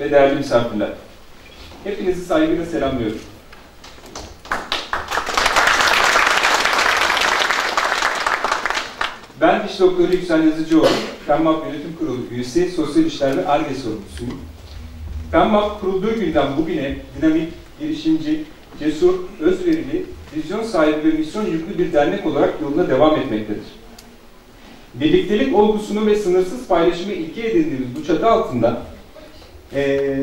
ve değerli misafirler. Hepinizi saygıyla selamlıyorum. Ben diş doktoru Yüksel Yazıcıoğlu, PEMMAP Yönetim Kurulu üyesi, Sosyal İşler ve ARGE sorumlusuyum. PEMMAP kurulduğu günden bugüne dinamik, girişimci, cesur, özverili, vizyon sahibi ve misyon yüklü bir dernek olarak yoluna devam etmektedir. Birliktelik olgusunu ve sınırsız paylaşımı ilke edindiğimiz bu çatı altında eee,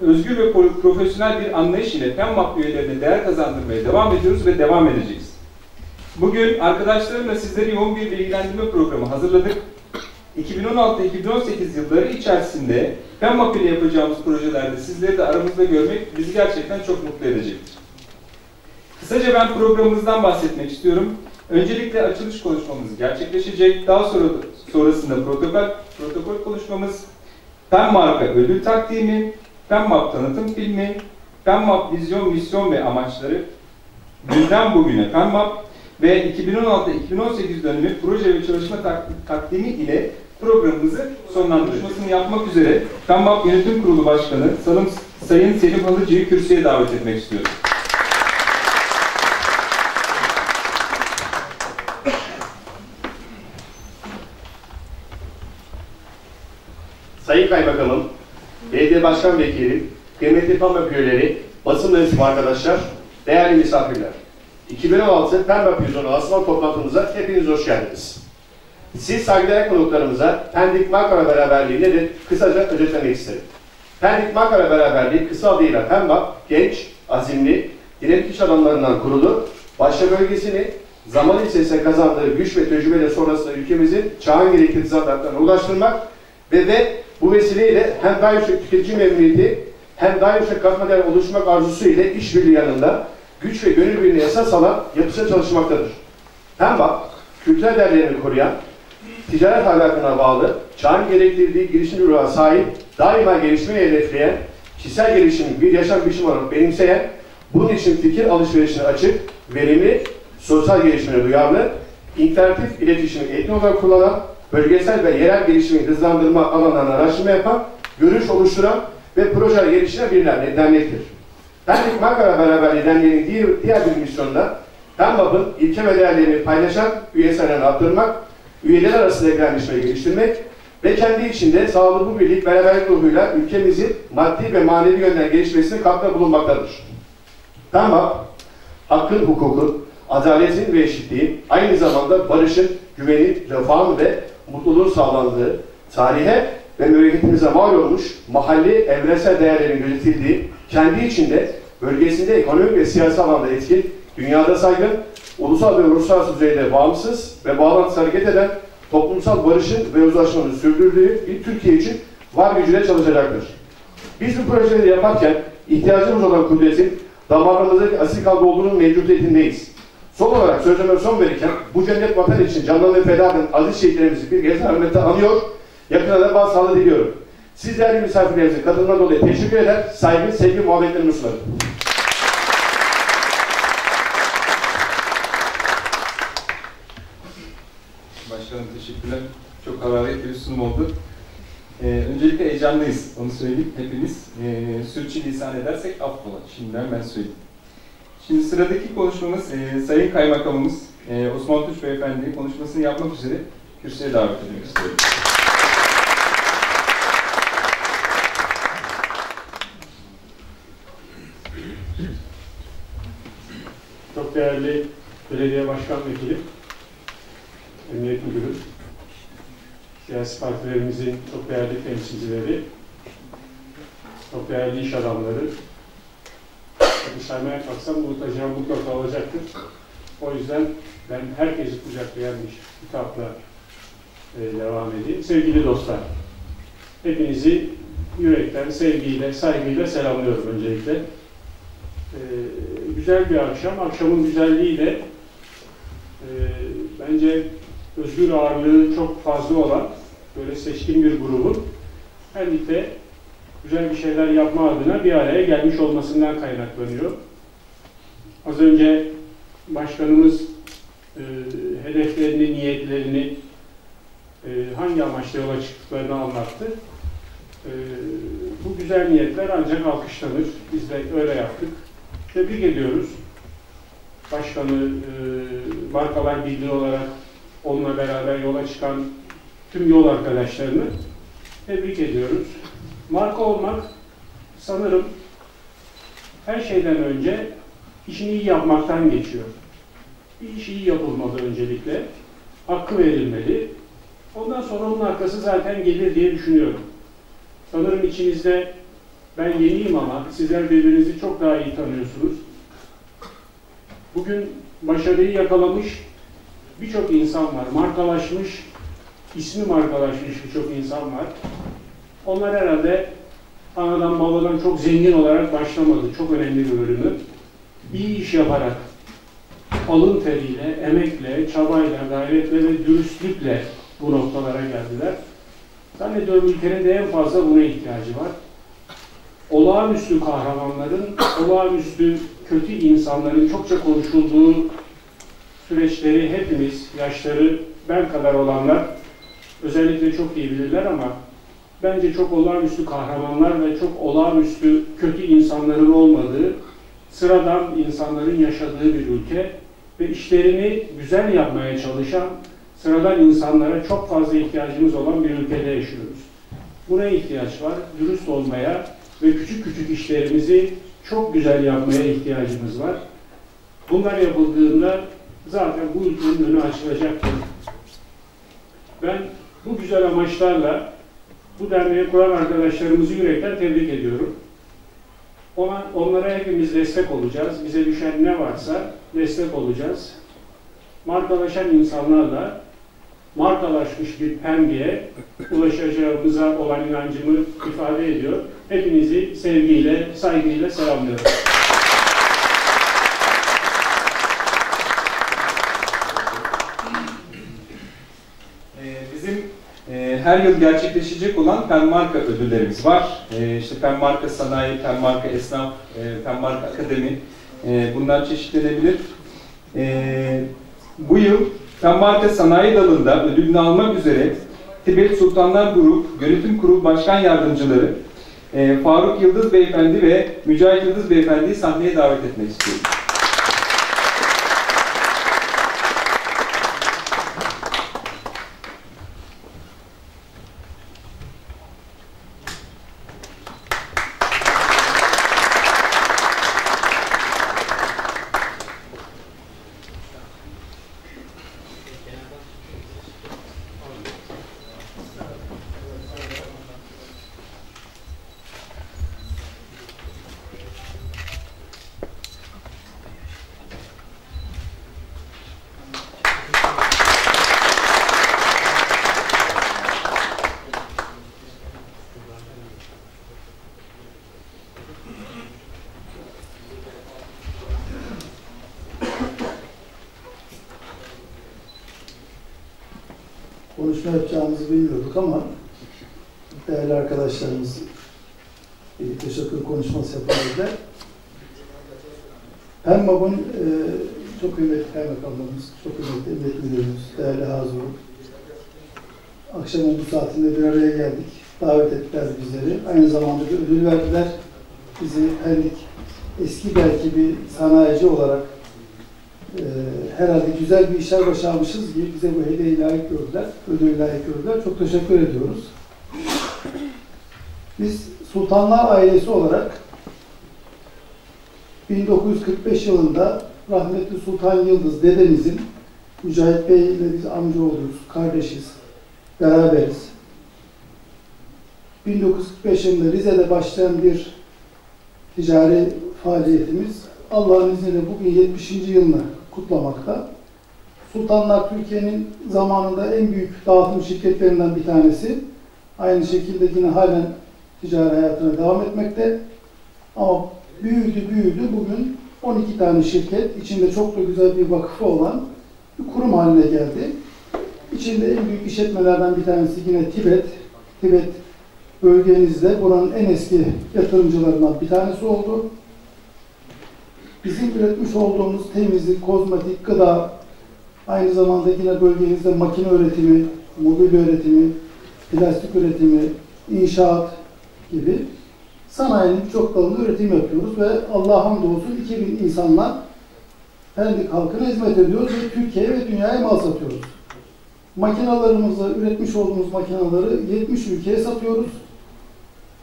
özgür ve profesyonel bir anlayış ile PEMMAP üyelerine değer kazandırmaya devam ediyoruz ve devam edeceğiz. Bugün arkadaşlarımla sizleri yoğun bir bilgilendirme programı hazırladık. 2016-2018 yılları içerisinde PEMMAP ile yapacağımız projelerde sizleri de aramızda görmek bizi gerçekten çok mutlu edecektir. Kısaca ben programımızdan bahsetmek istiyorum. Öncelikle açılış konuşmamız gerçekleşecek. Daha sonra sonrasında protokol, protokol konuşmamız, PEM marka ödül takdimi, PEMMAP tanıtım filmi, PEMMAP vizyon, misyon ve amaçları, günden bugüne PEMMAP ve 2016-2018 dönemi proje ve çalışma tak takdimi ile programımızı sonlandırmasını yapmak üzere PEMMAP Yönetim Kurulu Başkanı Sanım, Sayın Selim Halıcı'yı kürsüye davet etmek istiyorum. Sayın Kaymakamım, Belediye Başkan Vekilim, kıymetli PAMAP üyeleri, basın mensubu arkadaşlar, değerli misafirler. 2016 PEMBAP Yüzonu asma toplantımıza hepiniz hoş geldiniz. Siz saygıdeğer konuklarımıza Pendik Makara Beraberliği nedir? Kısaca özetlemek isterim. Pendik Makara Beraberliği kısa adıyla PEMBAP, genç, azimli, dinamik iş adamlarından kurulu, başta bölgesini zaman içerisinde kazandığı güç ve tecrübeyle sonrasında ülkemizin çağın gerektirdiği standartlarına ulaştırmak ve de bu vesileyle hem daha yüksek tüketici memnuniyeti hem daha yüksek katma değer oluşmak arzusu ile işbirliği yanında güç ve gönül birliğine esas alan yapısına çalışmaktadır. PEMBA, kültürel değerlerini koruyan, ticaret ahlakına bağlı, çağın gerektirdiği girişimci ruha sahip, daima gelişmeyi hedefleyen, kişisel gelişimi bir yaşam biçimi olarak benimseyen, bunun için fikir alışverişine açık, verimli, sosyal gelişimine duyarlı, interaktif iletişimi etkin olarak kullanan, bölgesel ve yerel gelişimi hızlandırma alanlarına araştırma yapan, görüş oluşturan ve projeler geliştiren bir dernektir. Pendik Makara Beraberliği Derneği'nin diğer, diğer bir misyonunda PEMBAP'ın ilke ve değerlerini paylaşan üye sayılarını arttırmak, üyeler arasında ekranlaşmayı geliştirmek ve kendi içinde sağlıklı birlik beraberlik ruhuyla ülkemizin maddi ve manevi yönden gelişmesine katkıda bulunmaktadır. PEMBAP, hakkın, hukukun, adaletin ve eşitliğin, aynı zamanda barışın, güvenin, refahın ve mutluluğun sağlandığı, tarihe ve memleketimize mal olmuş mahalli evrensel değerlerin gözetildiği, kendi içinde bölgesinde ekonomik ve siyasi alanda etkin, dünyada saygın, ulusal ve uluslararası düzeyde bağımsız ve bağlantısı hareket eden toplumsal barışın ve uzlaşmanın sürdürdüğü bir Türkiye için var gücüyle çalışacaktır. Biz bu projeleri yaparken ihtiyacımız olan kudretin damarlarımızdaki asil kalbi olduğunun mevcudiyetindeyiz. Son olarak sözüme son verirken bu cennet vatan için canlı ve feda eden aziz şehitlerimizi bir kez rahmetle anıyor, yakına da bazı diliyorum. Siz değerli misafirlerimizin katılımına dolayı teşekkür eder, saygı, sevgi, muhabbetlerimi sunarım. Başkanım teşekkürler. Çok hararetli bir sunum oldu. Ee, öncelikle heyecanlıyız, onu söyleyeyim hepimiz. Ee, sürçülisan edersek affola. Şimdiden ben söyleyeyim. Şimdi sıradaki konuşmamız e, Sayın Kaymakamımız e, Osman Tuş Beyefendi konuşmasını yapmak üzere kürsüye davet etmek istiyorum. Çok değerli belediye başkan vekili, emniyet müdürü, siyasi partilerimizin çok değerli temsilcileri, çok değerli iş adamları, Tabii saymaya kalksam unutacağım mutlaka olacaktır. O yüzden ben herkesi kucaklayan bir kitapla e, devam edeyim. Sevgili dostlar, hepinizi yürekten, sevgiyle, saygıyla selamlıyorum öncelikle. E, güzel bir akşam. Akşamın güzelliğiyle e, bence özgür ağırlığı çok fazla olan böyle seçkin bir grubun her birlikte güzel bir şeyler yapma adına bir araya gelmiş olmasından kaynaklanıyor. Az önce başkanımız e, hedeflerini, niyetlerini e, hangi amaçla yola çıktıklarını anlattı. E, bu güzel niyetler ancak alkışlanır. Biz de öyle yaptık. Tebrik ediyoruz. Başkanı, e, Markalar Birliği olarak onunla beraber yola çıkan tüm yol arkadaşlarını tebrik ediyoruz. Marka olmak sanırım her şeyden önce işini iyi yapmaktan geçiyor. Bir iş iyi yapılmalı öncelikle. Hakkı verilmeli. Ondan sonra onun arkası zaten gelir diye düşünüyorum. Sanırım içinizde ben yeniyim ama sizler birbirinizi çok daha iyi tanıyorsunuz. Bugün başarıyı yakalamış birçok insan var. Markalaşmış, ismi markalaşmış birçok insan var. Onlar herhalde anadan babadan çok zengin olarak başlamadı. Çok önemli bir bölümü. İyi iş yaparak, alın teriyle, emekle, çabayla, gayretle ve dürüstlükle bu noktalara geldiler. Zannediyorum ülkenin de en fazla buna ihtiyacı var. Olağanüstü kahramanların, olağanüstü kötü insanların çokça konuşulduğu süreçleri hepimiz, yaşları ben kadar olanlar özellikle çok iyi bilirler ama bence çok olağanüstü kahramanlar ve çok olağanüstü kötü insanların olmadığı, sıradan insanların yaşadığı bir ülke ve işlerini güzel yapmaya çalışan sıradan insanlara çok fazla ihtiyacımız olan bir ülkede yaşıyoruz. Buna ihtiyaç var. Dürüst olmaya ve küçük küçük işlerimizi çok güzel yapmaya ihtiyacımız var. Bunlar yapıldığında zaten bu ülkenin önü açılacaktır. Ben bu güzel amaçlarla bu derneği kuran arkadaşlarımızı yürekten tebrik ediyorum. Ona, onlara hepimiz destek olacağız. Bize düşen ne varsa destek olacağız. Markalaşan insanlarla markalaşmış bir pembeye ulaşacağımıza olan inancımı ifade ediyor. Hepinizi sevgiyle, saygıyla selamlıyorum. Ee, Bizim e, her yıl gerçekleşecek olan Pen Marka ödüllerimiz var. E, işte Pen Marka Sanayi, Pen Marka Esnaf, e, Pen Marka Akademi e, bunlar çeşitlenebilir. E, bu yıl Pen Marka Sanayi dalında ödülünü almak üzere Tibet Sultanlar Grup Yönetim Kurulu Başkan Yardımcıları e, Faruk Yıldız Beyefendi ve Mücahit Yıldız Beyefendi'yi sahneye davet etmek istiyorum. Konuşma yapacağımızı bilmiyorduk ama değerli arkadaşlarımız bir teşekkür konuşması yapabildiler. Pemmagun e, çok kıymetli kaymakamlarımız, çok kıymetli emniyet müdürümüz, değerli Hazur. Akşamın bu saatinde bir araya geldik. Davet ettiler bizleri. Aynı zamanda bir ödül verdiler. Bizi her eski belki bir sanayici olarak e, herhalde güzel bir işler başarmışız gibi bize bu hediyeyi layık gördüler, ödülü layık gördüler. Çok teşekkür ediyoruz. Biz Sultanlar ailesi olarak 1945 yılında rahmetli Sultan Yıldız dedemizin Mücahit Bey ile biz amca oluyoruz, kardeşiz, beraberiz. 1945 yılında Rize'de başlayan bir ticari faaliyetimiz Allah'ın izniyle bugün 70. yılını kutlamakta. Sultanlar Türkiye'nin zamanında en büyük dağıtım şirketlerinden bir tanesi. Aynı şekilde yine halen ticari hayatına devam etmekte. Ama büyüdü büyüdü bugün 12 tane şirket, içinde çok da güzel bir vakıfı olan bir kurum haline geldi. İçinde en büyük işletmelerden bir tanesi yine Tibet. Tibet bölgemizde buranın en eski yatırımcılarından bir tanesi oldu. Bizim üretmiş olduğumuz temizlik, kozmetik, gıda, aynı zamanda yine bölgemizde makine üretimi, mobil üretimi, plastik üretimi, inşaat gibi sanayinin birçok dalında üretim yapıyoruz ve Allah'a hamdolsun 2000 insanla Pendik halkına hizmet ediyoruz ve Türkiye'ye ve dünyaya mal satıyoruz. Makinalarımızı, üretmiş olduğumuz makinaları 70 ülkeye satıyoruz.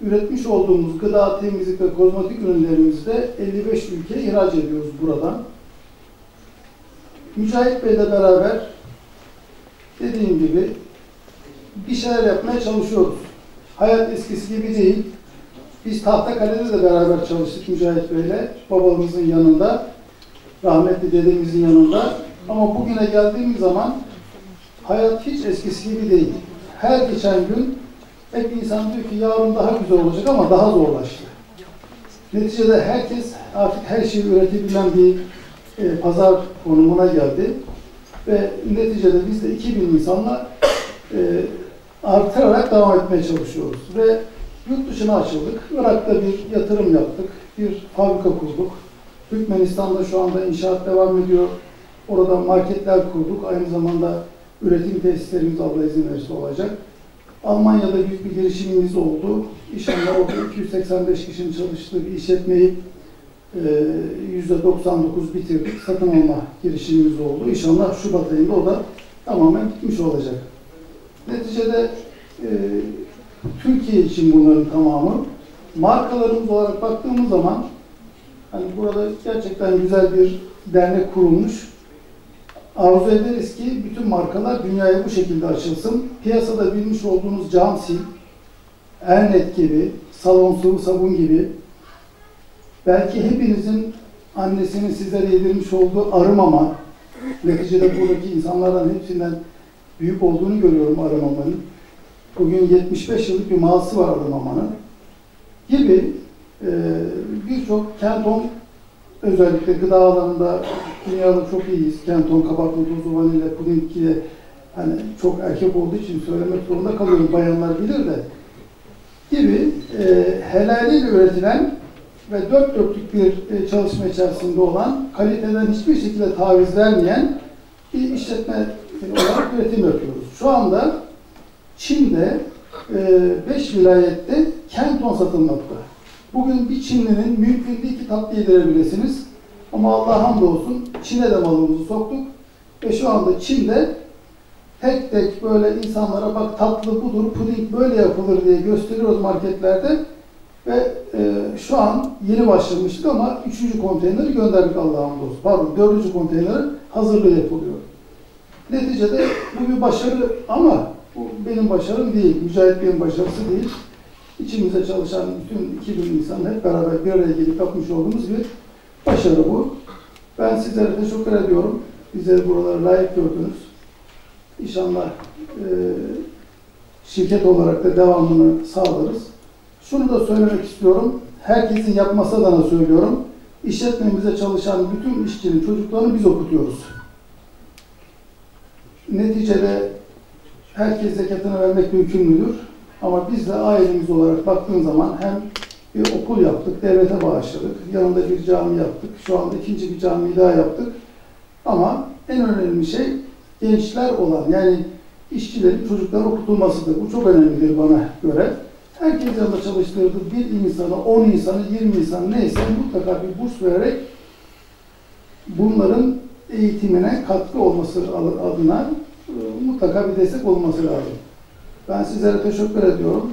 Üretmiş olduğumuz gıda, temizlik ve kozmetik ürünlerimizi de 55 ülkeye ihraç ediyoruz buradan. Mücahit Bey'le beraber dediğim gibi bir şeyler yapmaya çalışıyoruz. Hayat eskisi gibi değil. Biz Tahtakale'de de beraber çalıştık Mücahit Bey'le. Babamızın yanında, rahmetli dedemizin yanında. Ama bugüne geldiğimiz zaman hayat hiç eskisi gibi değil. Her geçen gün hep insan diyor ki yarın daha güzel olacak ama daha zorlaştı. Neticede herkes artık her şeyi üretebilen bir e, pazar konumuna geldi. Ve neticede biz de 2000 insanla e, artırarak devam etmeye çalışıyoruz. Ve yurt dışına açıldık. Irak'ta bir yatırım yaptık. Bir fabrika kurduk. Türkmenistan'da şu anda inşaat devam ediyor. Orada marketler kurduk. Aynı zamanda üretim tesislerimiz Allah izin verirse olacak. Almanya'da büyük bir girişimimiz oldu. İnşallah orada 285 kişinin çalıştığı bir işletmeyi e, %99 bitirdik. Satın alma girişimimiz oldu. İnşallah Şubat ayında o da tamamen bitmiş olacak. Neticede e, Türkiye için bunların tamamı markalarımız olarak baktığımız zaman hani burada gerçekten güzel bir dernek kurulmuş. Arzu ederiz ki bütün markalar dünyaya bu şekilde açılsın. Piyasada bilmiş olduğunuz Camsil, Ernet gibi, salon sıvı sabun gibi belki hepinizin annesinin sizlere yedirmiş olduğu arımama, neticede buradaki insanlardan hepsinden büyük olduğunu görüyorum arımamanın. Bugün 75 yıllık bir mağazası var arımamanın. Gibi e, birçok kenton özellikle gıda alanında dünyada çok iyiyiz. Kenton, kabartma tozu, vanilya, puding hani çok erkek olduğu için söylemek zorunda kalıyorum. Bayanlar bilir de gibi e, helaliyle üretilen ve dört dörtlük bir e, çalışma içerisinde olan, kaliteden hiçbir şekilde taviz vermeyen bir işletme olarak üretim yapıyoruz. Şu anda Çin'de 5 vilayette kenton satılmakta. Bugün bir Çinlinin mümkün değil ki tatlı yedirebilirsiniz. Ama Allah hamdolsun Çin'e de malımızı soktuk. Ve şu anda Çin'de tek tek böyle insanlara bak tatlı budur, puding böyle yapılır diye gösteriyoruz marketlerde. Ve e, şu an yeni başlamıştık ama üçüncü konteyneri gönderdik Allah'a hamdolsun. Pardon, dördüncü konteyneri hazırlığı yapılıyor. Neticede bu bir başarı ama bu benim başarım değil, Mücahit Bey'in başarısı değil. İçimizde çalışan bütün 2000 insan hep beraber bir araya gelip yapmış olduğumuz bir başarı bu. Ben sizlere teşekkür ediyorum. Bizleri buralara layık gördünüz. İnşallah e, şirket olarak da devamını sağlarız. Şunu da söylemek istiyorum. Herkesin yapması adına söylüyorum. İşletmemizde çalışan bütün işçinin çocuklarını biz okutuyoruz. Neticede herkes zekatını vermek mümkün müdür? Ama biz de ailemiz olarak baktığın zaman hem bir okul yaptık, devlete bağışladık, yanında bir cami yaptık, şu anda ikinci bir cami daha yaptık. Ama en önemli şey gençler olan, yani işçilerin çocukların okutulmasıdır. Bu çok önemlidir bana göre. Herkes yanında çalıştırdığı bir insanı, on insanı, yirmi insanı neyse mutlaka bir burs vererek bunların eğitimine katkı olması adına e, mutlaka bir destek olması lazım. Ben sizlere teşekkür ediyorum.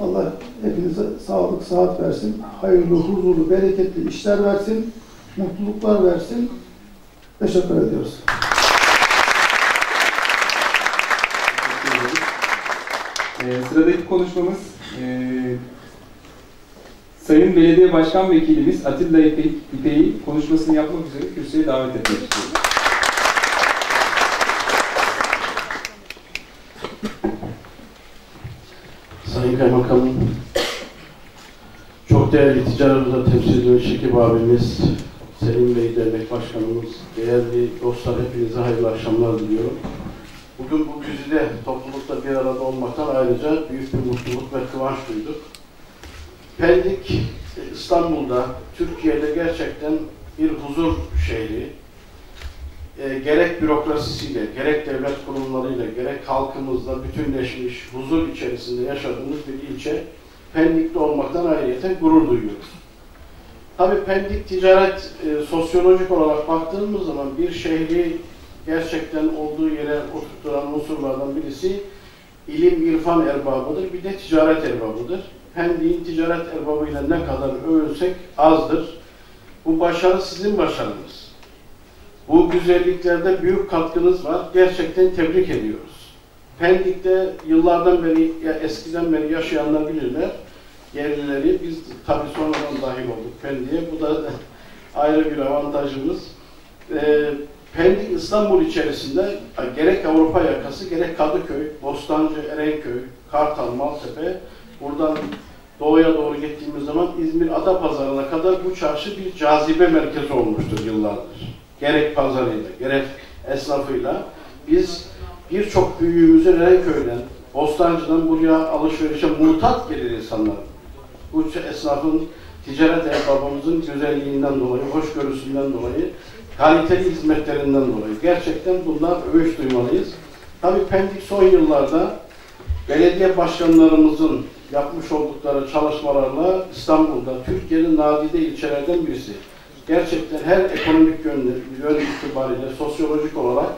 Allah hepinize sağlık, sıhhat versin. Hayırlı, huzurlu, bereketli işler versin. Mutluluklar versin. Teşekkür ediyoruz. Ee, sıradaki konuşmamız e, Sayın Belediye Başkan Vekilimiz Atilla İpek, İpek'i konuşmasını yapmak üzere kürsüye davet etmek istiyorum. Sayın Kaymakamım, çok değerli ticaret odası temsilcimiz Şekip abimiz, Selim Bey Dernek Başkanımız, değerli dostlar hepinize hayırlı akşamlar diliyorum. Bugün bu güzide toplulukta bir arada olmaktan ayrıca büyük bir mutluluk ve kıvanç duyduk. Pendik İstanbul'da, Türkiye'de gerçekten bir huzur şehri. E, gerek bürokrasisiyle, gerek devlet kurumlarıyla, gerek halkımızla bütünleşmiş, huzur içerisinde yaşadığımız bir ilçe Pendik'te olmaktan ayrıyeten gurur duyuyoruz. Tabii Pendik ticaret e, sosyolojik olarak baktığımız zaman bir şehri gerçekten olduğu yere oturtturan unsurlardan birisi ilim, irfan erbabıdır, bir de ticaret erbabıdır. Pendik'in ticaret erbabıyla ne kadar övülsek azdır. Bu başarı sizin başarınız. Bu güzelliklerde büyük katkınız var. Gerçekten tebrik ediyoruz. Pendik'te yıllardan beri, ya eskiden beri yaşayanlar bilirler. Yerlileri, biz tabii sonradan dahil olduk Pendik'e. Bu da ayrı bir avantajımız. Ee, Pendik İstanbul içerisinde gerek Avrupa yakası, gerek Kadıköy, Bostancı, Erenköy, Kartal, Maltepe, buradan doğuya doğru gittiğimiz zaman İzmir Adapazarı'na kadar bu çarşı bir cazibe merkezi olmuştur yıllardır. Gerek pazarıyla, gerek esnafıyla. Biz birçok büyüğümüzün Erenköy'den, Bostancı'dan buraya alışverişe mutat gelir insanlar. Bu esnafın, ticaret erbabımızın güzelliğinden dolayı, hoşgörüsünden dolayı, kaliteli hizmetlerinden dolayı. Gerçekten bunlar övüş duymalıyız. Tabii Pendik son yıllarda belediye başkanlarımızın yapmış oldukları çalışmalarla İstanbul'da, Türkiye'nin nadide ilçelerden birisi. Gerçekten her ekonomik yönde, yön itibariyle, sosyolojik olarak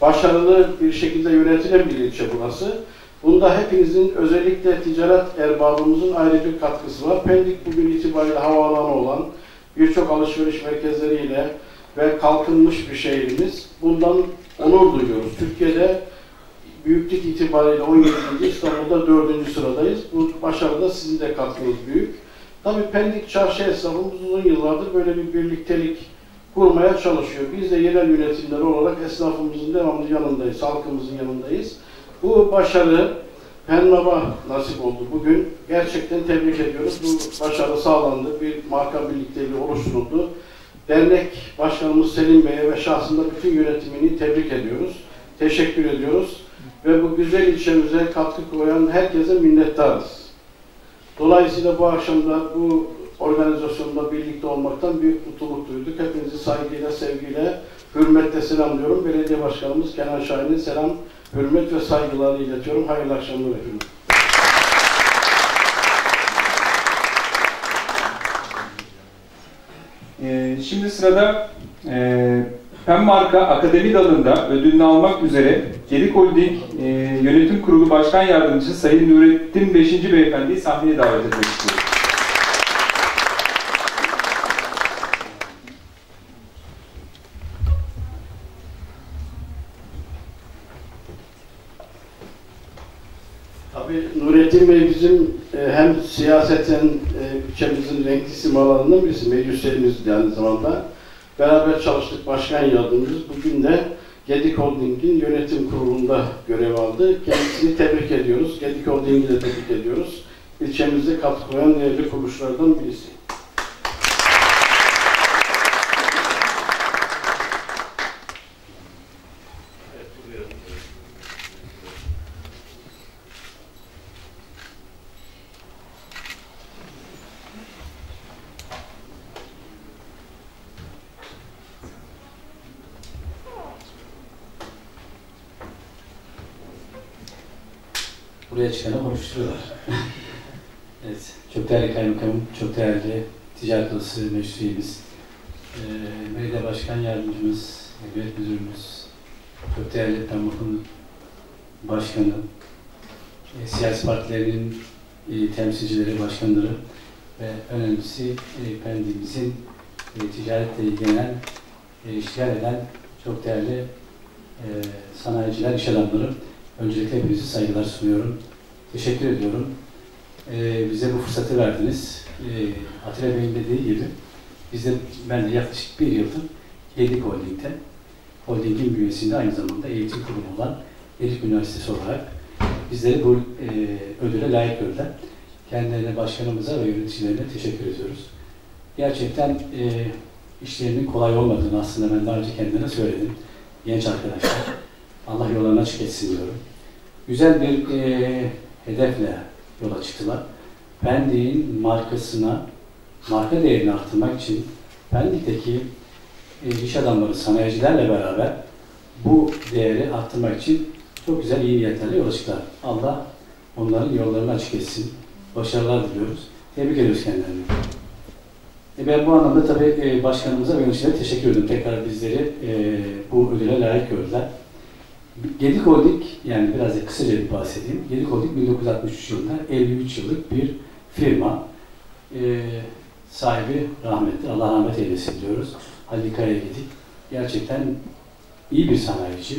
başarılı bir şekilde yönetilen bir ilçe burası. Bunda hepinizin özellikle ticaret erbabımızın ayrı bir katkısı var. Pendik bugün itibariyle havaalanı olan birçok alışveriş merkezleriyle ve kalkınmış bir şehrimiz. Bundan onur duyuyoruz. Türkiye'de büyüklük itibariyle 17. İstanbul'da 4. sıradayız. Bu başarıda sizin de katkınız büyük. Tabii Pendik Çarşı esnafımız uzun yıllardır böyle bir birliktelik kurmaya çalışıyor. Biz de yerel yönetimler olarak esnafımızın devamlı yanındayız, halkımızın yanındayız. Bu başarı Penmab'a nasip oldu bugün. Gerçekten tebrik ediyoruz. Bu başarı sağlandı. Bir marka birlikteliği oluşturuldu. Dernek Başkanımız Selim Bey'e ve şahsında bütün yönetimini tebrik ediyoruz. Teşekkür ediyoruz. Ve bu güzel ilçemize katkı koyan herkese minnettarız. Dolayısıyla bu akşam da bu organizasyonda birlikte olmaktan büyük mutluluk duyduk. Hepinizi saygıyla, sevgiyle, hürmetle selamlıyorum. Belediye Başkanımız Kenan Şahin'e selam, hürmet ve saygılarını iletiyorum. Hayırlı akşamlar efendim. Ee, şimdi sırada e, PEM marka akademi dalında ödülünü almak üzere Gedik Holding e, Yönetim Kurulu Başkan Yardımcısı Sayın Nurettin Beşinci Beyefendi'yi sahneye davet etmek istiyorum. Tabii Nurettin Bey bizim e, hem siyaseten e, ülkemizin renkli simalarından birisi, meclislerimizdi aynı zamanda. Beraber çalıştık, başkan yardımcımız. Bugün de Gedik Holding'in yönetim kurulunda görev aldı. Kendisini tebrik ediyoruz. Gedik Holding'i de tebrik ediyoruz. İlçemizde katkı koyan değerli kuruluşlardan birisi. Buraya çıkanı konuşturuyorlar. evet, çok değerli kaymakamım, çok değerli ticaret odası meclis üyemiz, e, belediye başkan yardımcımız, devlet müdürümüz, çok değerli PEMOK'un başkanı, e, siyasi partilerin e, temsilcileri, başkanları ve önemlisi e, Pendik'imizin e, ticaretle ilgilenen, e, işgal eden çok değerli e, sanayiciler, iş adamları. Öncelikle hepinize saygılar sunuyorum. Teşekkür ediyorum. Ee, bize bu fırsatı verdiniz. Ee, Atilla Bey'in dediği gibi biz de, ben de yaklaşık bir yıldır Gedik Holding'de, Holding'in bünyesinde aynı zamanda eğitim kurumu olan Gedik Üniversitesi olarak bizleri bu e, ödüle layık gördüler. Kendilerine, başkanımıza ve yöneticilerine teşekkür ediyoruz. Gerçekten e, işlerinin kolay olmadığını aslında ben daha önce kendine söyledim. Genç arkadaşlar, Allah yollarını açık etsin diyorum. Güzel bir e, hedefle yola çıktılar. Pendik'in markasına, marka değerini arttırmak için Pendik'teki e, iş adamları, sanayicilerle beraber bu değeri arttırmak için çok güzel iyi niyetlerle yola çıktılar. Allah onların yollarını açık etsin. Başarılar diliyoruz. Tebrik ediyoruz kendilerini. E ben bu anlamda tabii e, başkanımıza ve yöneticilere teşekkür ediyorum. Tekrar bizleri e, bu ödüle layık gördüler. Gedik Holding, yani biraz da kısaca bir bahsedeyim. Gedik Holding 1963 yılında 53 yıllık bir firma. E, sahibi rahmetli, Allah rahmet eylesin diyoruz. Halil Kaya Gedik. Gerçekten iyi bir sanayici.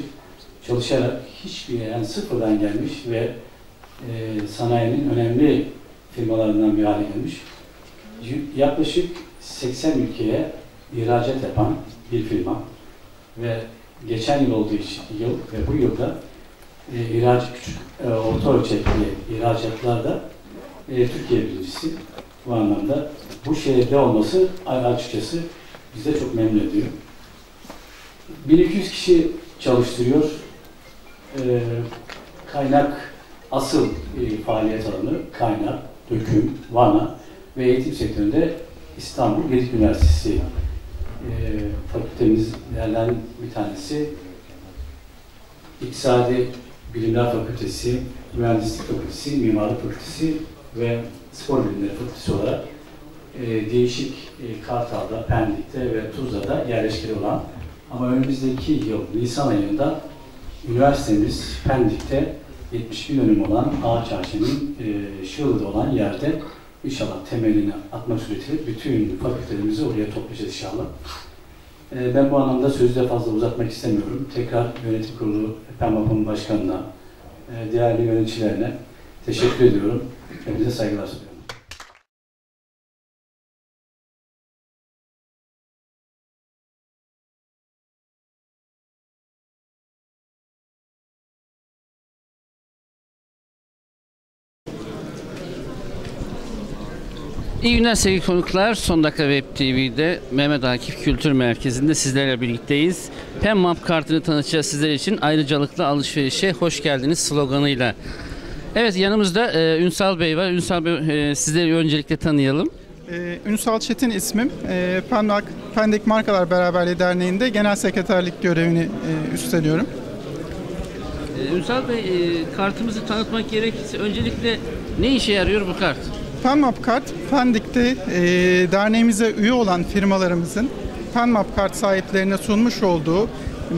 Çalışarak hiçbir yani sıfırdan gelmiş ve e, sanayinin önemli firmalarından bir hale gelmiş. Yaklaşık 80 ülkeye ihracat yapan bir firma ve geçen yıl olduğu için yıl ve bu yılda e, ihraç küçük e, orta ölçekli ihracatlarda e, Türkiye birincisi. Bu anlamda bu şehirde olması açıkçası bize çok memnun ediyor. 1200 kişi çalıştırıyor. E, kaynak asıl e, faaliyet alanı kaynak, döküm, vana ve eğitim sektöründe İstanbul Gedik Üniversitesi fakültemizlerden bir tanesi. İktisadi Bilimler Fakültesi, Mühendislik Fakültesi, Mimarlık Fakültesi ve Spor Bilimleri Fakültesi olarak e, değişik e, Kartal'da, Pendik'te ve Tuzla'da yerleşkeli olan ama önümüzdeki yıl Nisan ayında üniversitemiz Pendik'te 71 dönüm olan Ağaç Ağaçı'nın e, olan yerde inşallah temelini atmak suretiyle bütün fakültelerimizi oraya toplayacağız inşallah. E, ben bu anlamda sözü de fazla uzatmak istemiyorum. Tekrar yönetim kurulu PEMAP'ın başkanına, e, değerli yöneticilerine teşekkür ediyorum. Hepinize saygılar sunuyorum. İyi günler sevgili konuklar. Son dakika Web TV'de Mehmet Akif Kültür Merkezi'nde sizlerle birlikteyiz. PEMMAP kartını tanıtacağız sizler için. Ayrıcalıklı alışverişe hoş geldiniz sloganıyla. Evet yanımızda e, Ünsal Bey var. Ünsal Bey e, sizleri öncelikle tanıyalım. Ee, Ünsal Çetin ismim. Ee, Pendak, Pendik Markalar Beraberliği Derneği'nde genel sekreterlik görevini e, üstleniyorum. E, Ünsal Bey e, kartımızı tanıtmak gerekirse öncelikle ne işe yarıyor bu kart? Penmap Kart, Pendik'te e, derneğimize üye olan firmalarımızın Penmap Kart sahiplerine sunmuş olduğu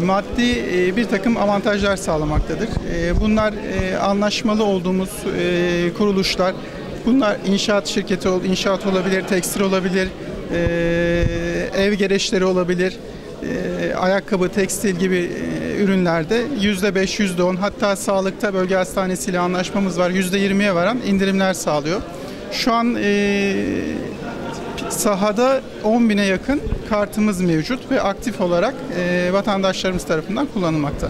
maddi e, bir takım avantajlar sağlamaktadır. E, bunlar e, anlaşmalı olduğumuz e, kuruluşlar, bunlar inşaat şirketi, inşaat olabilir, tekstil olabilir, e, ev gereçleri olabilir, e, ayakkabı, tekstil gibi e, ürünlerde %5, %10 hatta sağlıkta bölge hastanesiyle anlaşmamız var %20'ye varan indirimler sağlıyor. Şu an e, sahada 10 bine yakın kartımız mevcut ve aktif olarak e, vatandaşlarımız tarafından kullanılmakta.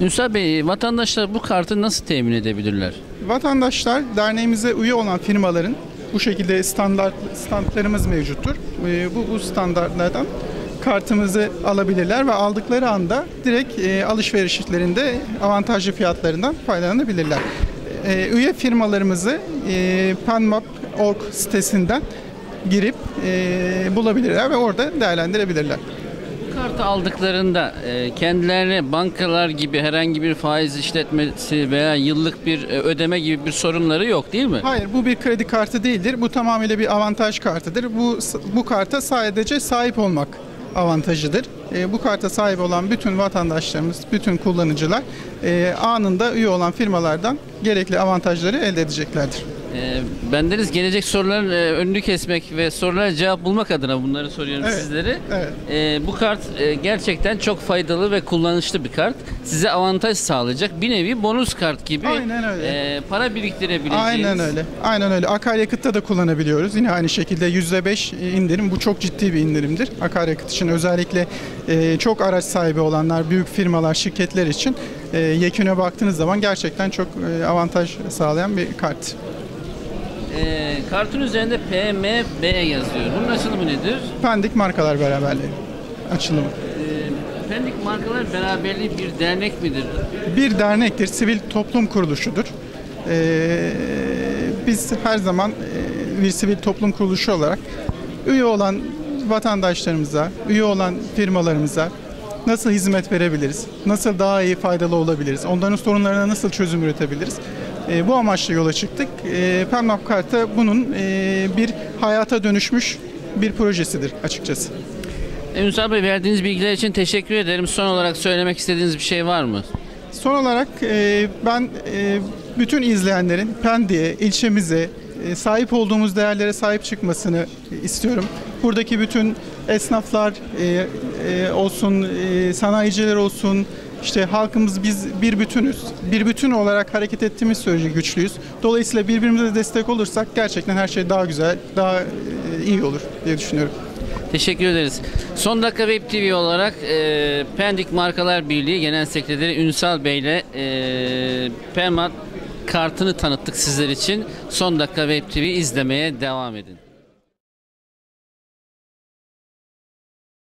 Ünsal Bey vatandaşlar bu kartı nasıl temin edebilirler? Vatandaşlar derneğimize üye olan firmaların bu şekilde standart standlarımız mevcuttur. E, bu, bu standartlardan kartımızı alabilirler ve aldıkları anda direkt e, alışverişlerinde avantajlı fiyatlarından faydalanabilirler. E, üye firmalarımızı e, penmap.org sitesinden girip e, bulabilirler ve orada değerlendirebilirler. Bu kartı aldıklarında e, kendilerine bankalar gibi herhangi bir faiz işletmesi veya yıllık bir e, ödeme gibi bir sorunları yok değil mi? Hayır bu bir kredi kartı değildir. Bu tamamıyla bir avantaj kartıdır. Bu bu karta sadece sahip olmak avantajıdır. E, bu karta sahip olan bütün vatandaşlarımız, bütün kullanıcılar e, anında üye olan firmalardan gerekli avantajları elde edeceklerdir. E, bendeniz gelecek soruların e, önünü kesmek ve sorulara cevap bulmak adına bunları soruyorum Evet, sizlere. evet. E, bu kart e, gerçekten çok faydalı ve kullanışlı bir kart. Size avantaj sağlayacak. Bir nevi bonus kart gibi Aynen öyle. e, para biriktirebileceğiniz. Aynen öyle. Aynen öyle. Akaryakıtta da kullanabiliyoruz. Yine aynı şekilde %5 indirim. Bu çok ciddi bir indirimdir. Akaryakıt için özellikle e, çok araç sahibi olanlar, büyük firmalar, şirketler için e, yeküne baktığınız zaman gerçekten çok e, avantaj sağlayan bir kart. E, kartın üzerinde PMB yazıyor. Bunun açılımı nedir? Pendik Markalar Beraberliği açılımı. E, Pendik Markalar Beraberliği bir dernek midir? Bir dernektir, sivil toplum kuruluşudur. E, biz her zaman e, bir sivil toplum kuruluşu olarak üye olan vatandaşlarımıza, üye olan firmalarımıza nasıl hizmet verebiliriz, nasıl daha iyi faydalı olabiliriz, onların sorunlarına nasıl çözüm üretebiliriz. E, bu amaçla yola çıktık. E, Penmap Kart'a bunun e, bir hayata dönüşmüş bir projesidir açıkçası. Ünsal Bey verdiğiniz bilgiler için teşekkür ederim. Son olarak söylemek istediğiniz bir şey var mı? Son olarak e, ben e, bütün izleyenlerin Pendik'e, ilçemize, e, sahip olduğumuz değerlere sahip çıkmasını istiyorum. Buradaki bütün esnaflar e, e, olsun, e, sanayiciler olsun, işte halkımız biz bir bütünüz. Bir bütün olarak hareket ettiğimiz sürece güçlüyüz. Dolayısıyla birbirimize destek olursak gerçekten her şey daha güzel, daha e, iyi olur diye düşünüyorum. Teşekkür ederiz. Son dakika Web TV olarak e, Pendik Markalar Birliği Genel Sekreteri Ünsal Bey ile e, Permat kartını tanıttık sizler için. Son dakika Web TV izlemeye devam edin.